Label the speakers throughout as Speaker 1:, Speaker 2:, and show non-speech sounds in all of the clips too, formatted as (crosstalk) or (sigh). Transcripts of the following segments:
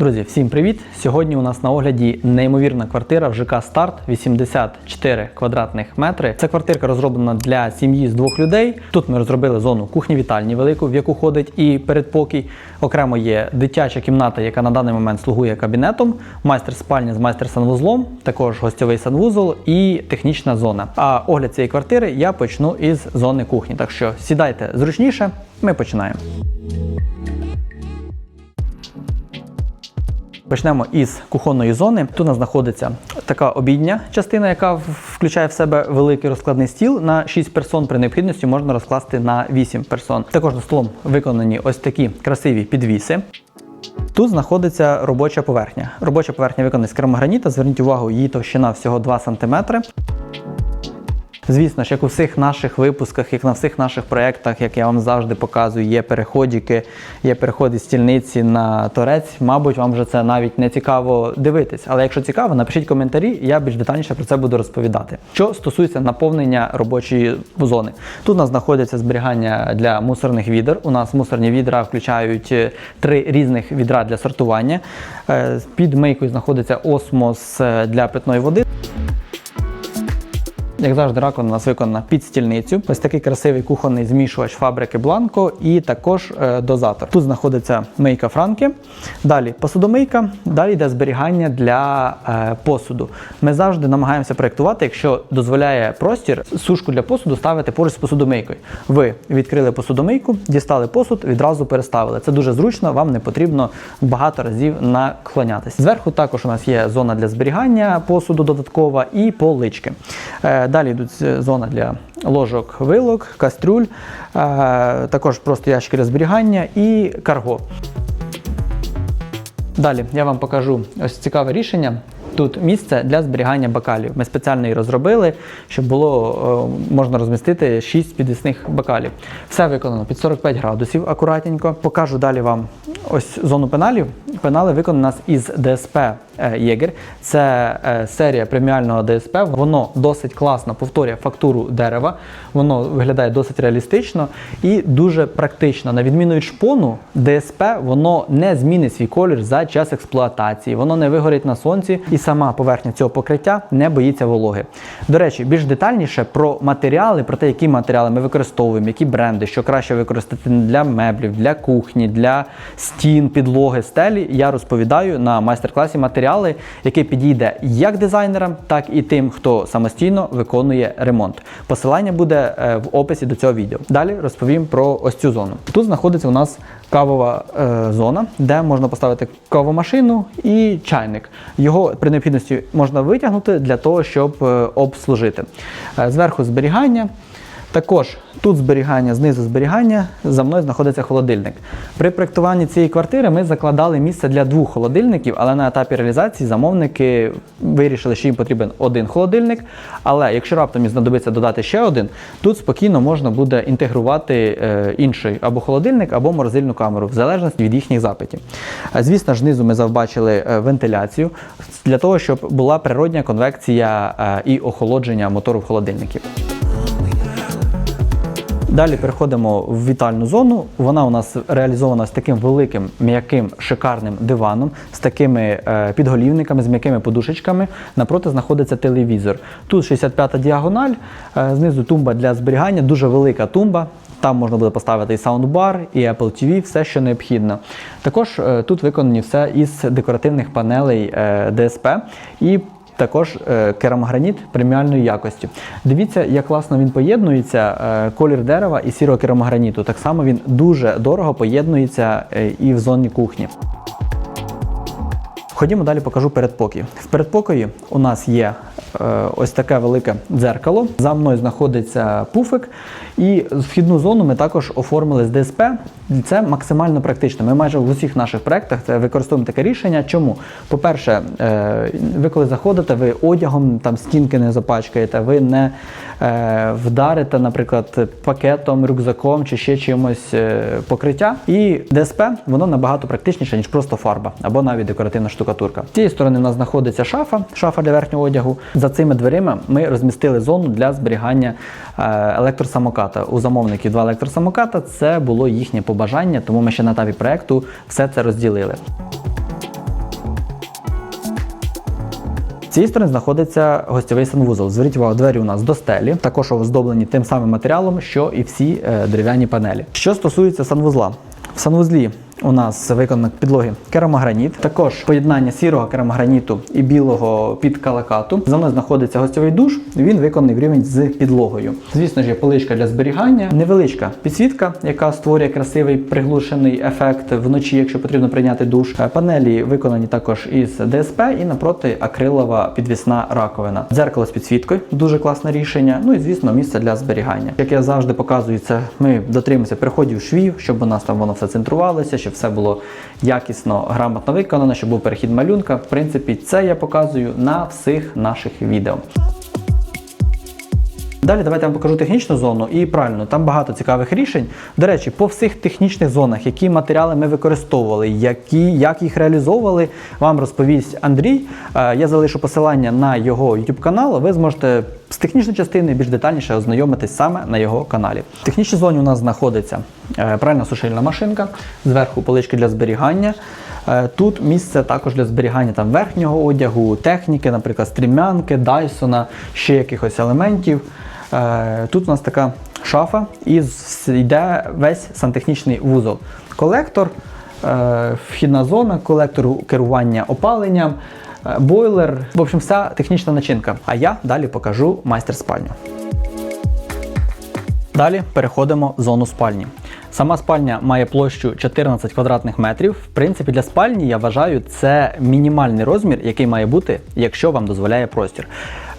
Speaker 1: Друзі, всім привіт! Сьогодні у нас на огляді неймовірна квартира в ЖК Старт 84 квадратних метри. Ця квартирка розроблена для сім'ї з двох людей. Тут ми розробили зону кухні-вітальні велику, в яку ходить і передпокій. Окремо є дитяча кімната, яка на даний момент слугує кабінетом, майстер спальня з майстер санвузлом, також гостьовий санвузол і технічна зона. А огляд цієї квартири я почну із зони кухні. Так що сідайте зручніше, ми починаємо. Почнемо із кухонної зони. Тут у нас знаходиться така обідня частина, яка включає в себе великий розкладний стіл на 6 персон. При необхідності можна розкласти на 8 персон. Також на столом виконані ось такі красиві підвіси. Тут знаходиться робоча поверхня. Робоча поверхня виконана з керамограніта. Зверніть увагу, її товщина всього 2 см. Звісно ж, як у всіх наших випусках, як на всіх наших проєктах, як я вам завжди показую, є переходики, є переходи стільниці на торець. Мабуть, вам вже це навіть не цікаво дивитись. Але якщо цікаво, напишіть коментарі, я більш детальніше про це буду розповідати. Що стосується наповнення робочої зони, тут у нас знаходиться зберігання для мусорних відер. У нас мусорні відра включають е, три різних відра для сортування. Е, Під мийкою знаходиться осмос е, для питної води. Як завжди, раковина у нас виконана під стільницю. Ось такий красивий кухонний змішувач фабрики Бланко і також е, дозатор. Тут знаходиться мийка франки. Далі посудомийка, далі йде зберігання для е, посуду. Ми завжди намагаємося проєктувати, якщо дозволяє простір, сушку для посуду ставити поруч з посудомийкою. Ви відкрили посудомийку, дістали посуд, відразу переставили. Це дуже зручно, вам не потрібно багато разів наклонятися. Зверху також у нас є зона для зберігання посуду додаткова і полички. Далі йдуть е, зона для ложок, вилок, кастрюль, також просто ящики для зберігання і карго. Далі я вам покажу ось цікаве рішення. Тут місце для зберігання бокалів. Ми спеціально її розробили, щоб було е, можна розмістити 6 підвісних бокалів. Все виконано під 45 градусів акуратненько. Покажу далі вам ось зону пеналів. Пенали виконані нас із ДСП е, Єгер. Це е, серія преміального ДСП. Воно досить класно повторює фактуру дерева. Воно виглядає досить реалістично і дуже практично. На відміну від шпону, ДСП воно не змінить свій колір за час експлуатації. Воно не вигорить на сонці, і сама поверхня цього покриття не боїться вологи. До речі, більш детальніше про матеріали, про те, які матеріали ми використовуємо, які бренди, що краще використати для меблів, для кухні, для стін, підлоги, стелі. Я розповідаю на майстер-класі матеріали, який підійде як дизайнерам, так і тим, хто самостійно виконує ремонт. Посилання буде е, в описі до цього відео. Далі розповім про ось цю зону. Тут знаходиться у нас кавова е, зона, де можна поставити кавомашину і чайник. Його при необхідності можна витягнути для того, щоб е, обслужити. Е, зверху зберігання. Також тут зберігання, знизу зберігання, за мною знаходиться холодильник. При проєктуванні цієї квартири ми закладали місце для двох холодильників, але на етапі реалізації замовники вирішили, що їм потрібен один холодильник. Але якщо раптом їм знадобиться додати ще один, тут спокійно можна буде інтегрувати е, інший або холодильник, або морозильну камеру, в залежності від їхніх запитів. Звісно ж, знизу ми завбачили е, вентиляцію для того, щоб була природня конвекція е, і охолодження мотору в холодильників. Далі переходимо в вітальну зону. Вона у нас реалізована з таким великим, м'яким, шикарним диваном, з такими е, підголівниками, з м'якими подушечками. Напроти знаходиться телевізор. Тут 65-та діагональ, е, знизу тумба для зберігання, дуже велика тумба. Там можна буде поставити і саундбар, і Apple TV, все, що необхідно. Також е, тут виконані все із декоративних панелей DSP. І також е, керамограніт преміальної якості. Дивіться, як класно він поєднується, е, колір дерева і сірого керамограніту. Так само він дуже дорого поєднується е, і в зоні кухні. Ходімо далі, покажу передпокій. В передпокої у нас є ось таке велике дзеркало. За мною знаходиться пуфик. І вхідну зону ми також оформили з ДСП. Це максимально практично. Ми майже в усіх наших проєктах це використовуємо таке рішення. Чому? По-перше, е, ви коли заходите, ви одягом там стінки не запачкаєте, ви не е, вдарите, наприклад, пакетом, рюкзаком чи ще чимось е, покриття. І ДСП воно набагато практичніше, ніж просто фарба або навіть декоративна штукатурка. З цієї сторони у нас знаходиться шафа, шафа для верхнього одягу. За цими дверима ми розмістили зону для зберігання електросамоката. У замовників два електросамоката. Це було їхнє бажання, тому ми ще на етапі проекту все це розділили. З цієї сторони знаходиться гостєвий санвузол. Зверніть увагу, двері у нас до стелі, також оздоблені тим самим матеріалом, що і всі е, дерев'яні панелі. Що стосується санвузла, в санвузлі у нас виконано підлоги керамограніт, також поєднання сірого керамограніту і білого під калакату. За мною знаходиться гостьовий душ. Він виконаний в рівень з підлогою. Звісно ж, є поличка для зберігання, невеличка підсвітка, яка створює красивий приглушений ефект вночі, якщо потрібно прийняти душ. Е, Панелі виконані також із ДСП і напроти акрилова підвісна раковина. Дзеркало з підсвіткою, дуже класне рішення. Ну і звісно, місце для зберігання. Як я завжди показую, це ми дотримуємося переходів швів, щоб у нас там воно все центрувалося, щоб все було якісно, грамотно виконано, щоб був перехід малюнка. В принципі, це я показую на всіх наших відео. Далі давайте я вам покажу технічну зону і правильно, там багато цікавих рішень. До речі, по всіх технічних зонах, які матеріали ми використовували, які, як їх реалізовували, вам розповість Андрій. Е, Я залишу посилання на його YouTube канал. Ви зможете з технічної частини більш детальніше ознайомитись саме на його каналі. В технічній зоні у нас знаходиться е, пральна сушильна машинка, зверху полички для зберігання. Е, Тут місце також для зберігання там верхнього одягу, техніки, наприклад, стрімянки, Дайсона, ще якихось елементів. Е, Тут у нас така шафа і йде весь сантехнічний вузол. Колектор, е, вхідна зона, колектор керування опаленням, е, бойлер. В общем, вся технічна начинка. А я далі покажу майстер спальню. Далі переходимо в зону спальні. Сама спальня має площу 14 квадратних метрів. В принципі, для спальні я вважаю, це мінімальний розмір, який має бути, якщо вам дозволяє простір.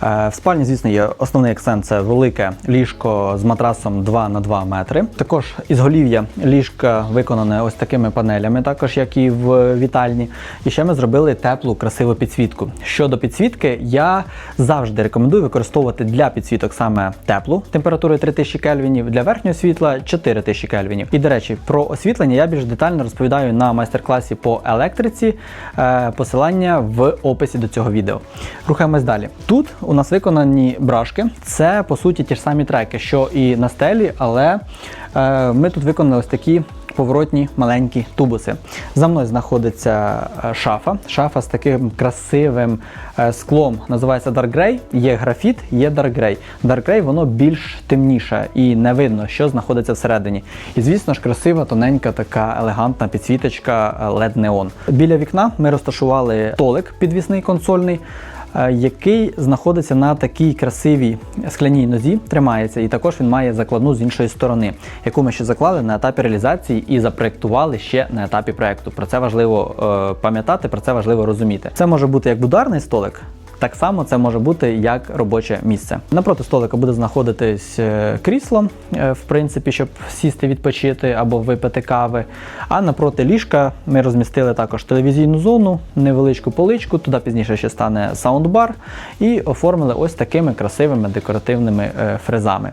Speaker 1: Е, В спальні, звісно, є основний акцент це велике ліжко з матрасом 2 на 2 метри. Також ізголів'я ліжка виконане ось такими панелями, також як і в вітальні. І ще ми зробили теплу, красиву підсвітку. Щодо підсвітки, я завжди рекомендую використовувати для підсвіток саме теплу температурою 3000 кельвінів, для верхнього світла 4000 кельвінів. І до речі, про освітлення я більш детально розповідаю на майстер-класі по електриці. Е, Посилання в описі до цього відео. Рухаємось далі. Тут у нас виконані брашки. Це по суті ті ж самі треки, що і на стелі, але е, ми тут виконали ось такі поворотні маленькі тубуси. За мною знаходиться е, шафа. Шафа з таким красивим е, склом. Називається Dark Grey. Є графіт, є Dark Grey. Dark Grey воно більш темніше і не видно, що знаходиться всередині. І звісно ж, красива, тоненька, така елегантна підсвіточка е, LED Neon. Біля вікна ми розташували столик підвісний консольний. Е, Який знаходиться на такій красивій скляній нозі, тримається, і також він має закладну з іншої сторони, яку ми ще заклали на етапі реалізації і запроектували ще на етапі проекту. Про це важливо е, пам'ятати, про це важливо розуміти. Це може бути як ударний столик, так само це може бути як робоче місце. Напроти столика буде знаходитись е, крісло, е, в принципі, щоб сісти відпочити або випити кави. А напроти ліжка ми розмістили також телевізійну зону, невеличку поличку, туди пізніше ще стане саундбар, і оформили ось такими красивими декоративними е, фрезами.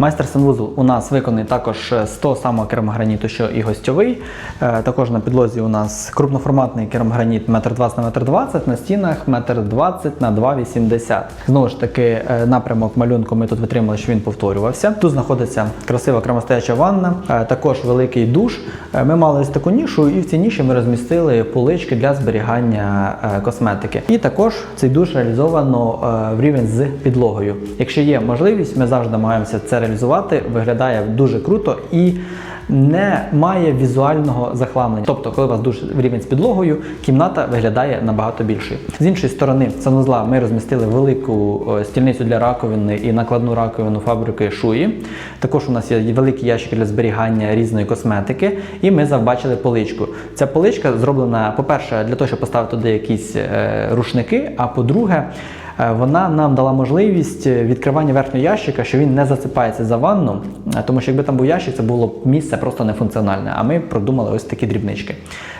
Speaker 1: Майстер санвузол у нас виконаний також з того самого керамограніту, що і гостьовий. Е, Також на підлозі у нас крупноформатний керамограніт 1,20 на 1,20 на стінах 1,20 на 2,80 Знову ж таки, е, напрямок малюнку ми тут витримали, що він повторювався. Тут знаходиться красива крамостояча ванна, е, також великий душ. Е, Ми мали ось таку нішу, і в цій ніші ми розмістили полички для зберігання е, косметики. І також цей душ реалізовано е, в рівень з підлогою. Якщо є можливість, ми завжди намагаємося це реалізувати. Виглядає дуже круто і не має візуального захламлення. Тобто, коли у вас душ рівень з підлогою, кімната виглядає набагато більшою. З іншої сторони, санузла ми розмістили велику е, стільницю для раковини і накладну раковину фабрики Шуї. Також у нас є великі ящики для зберігання різної косметики, і ми завбачили поличку. Ця поличка зроблена, по-перше, для того, щоб поставити туди якісь е, рушники, а по-друге, Вона нам дала можливість відкривання верхнього ящика, що він не засипається за ванну, е, тому що якби там був ящик, це було б місце просто нефункціональне. А ми продумали ось такі дрібнички.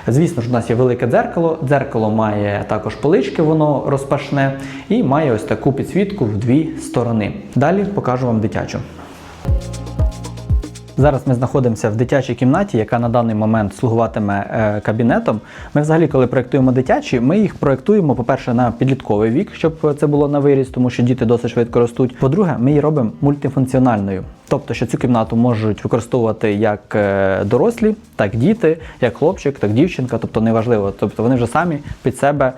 Speaker 1: Звісно ж, у нас є велике дзеркало. Дзеркало має також полички, воно розпашне, і має ось таку підсвітку в дві сторони. Далі покажу вам дитячу. Зараз ми знаходимося в дитячій кімнаті, яка на даний момент слугуватиме е, кабінетом. Ми взагалі, коли проєктуємо дитячі, ми їх проєктуємо, по-перше, на підлітковий вік, щоб це було на виріс, тому що діти досить швидко ростуть. По-друге, ми її робимо мультифункціональною. Тобто, що цю кімнату можуть використовувати як е, дорослі, так діти, як хлопчик, так дівчинка, тобто неважливо. Тобто вони вже самі під себе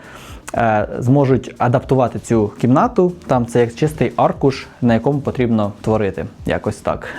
Speaker 1: зможуть адаптувати цю кімнату. Там це як чистий аркуш, на якому потрібно творити. Якось так. (laughs)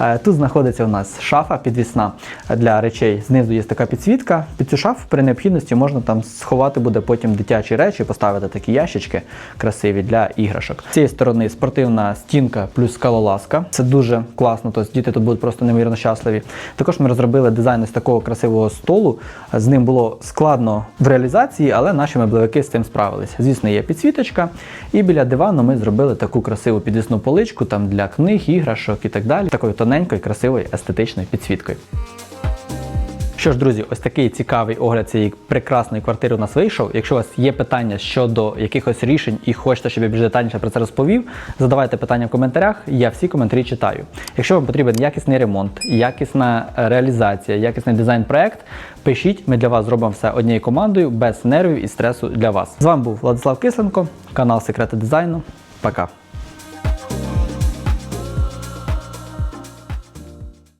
Speaker 1: Е, Тут знаходиться у нас шафа підвісна для речей. Знизу є така підсвітка. Під цю шафу при необхідності можна там сховати буде потім дитячі речі, поставити такі ящички красиві для іграшок. З цієї сторони спортивна стінка плюс скалолазка. Це дуже класно. Тобто діти тут будуть просто неймовірно щасливі. Також ми розробили дизайн ось такого красивого столу. З ним було складно в реалізації, але наші меблевики з цим справилися. Звісно, є підсвіточка. І біля дивану ми зробили таку красиву підвісну поличку там для книг, іграшок і так далі. Такою тоненькою, красивою, естетичною підсвіткою. Що ж, друзі, ось такий цікавий огляд цієї прекрасної квартири у нас вийшов. Якщо у вас є питання щодо якихось рішень і хочете, щоб я більш детальніше про це розповів, задавайте питання в коментарях. Я всі коментарі читаю. Якщо вам потрібен якісний ремонт, якісна реалізація, якісний дизайн-проект, пишіть, ми для вас зробимо все однією командою, без нервів і стресу для вас. З вами був Владислав Кисленко, канал Секрети дизайну. Пока.